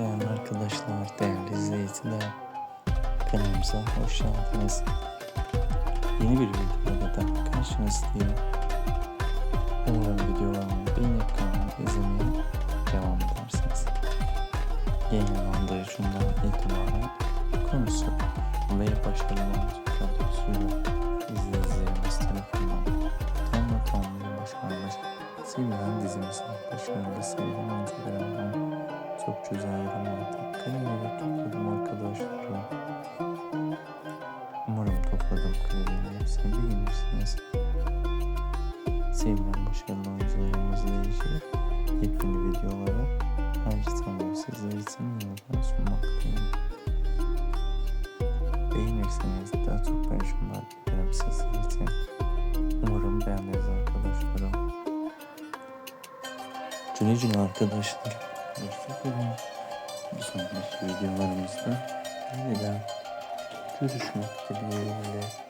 Değerli arkadaşlar, değerli izleyiciler, kanalımıza hoş geldiniz. Yeni bir videoda da karşınızdayım. Umarım videolarımı beğenip kanalımı izlemeye devam edersiniz. Yayınlandığı günden itibaren konusu ve başarılarımız kadrosuyla izleyicilerimiz tarafından tonla tonla başarılmış Sevilen dizimizin başarılı sevilen oyuncularından çok güzel yorumlarda kalemeyle topladım arkadaşlarım. Umarım topladığım kalelerin hepsini beğenirsiniz. Sevilen başarılı oyuncularımızla ilgili yepyeni videoları her zaman sizler için yeniden sunmaktayım. Beğenirseniz daha çok paylaşımlar beklerim sizler için. Umarım beğeniriz arkadaşlarım. Güle güle arkadaşlar. Hoşçakalın. Bir sonraki videolarımızda yeniden görüşmek dileğiyle.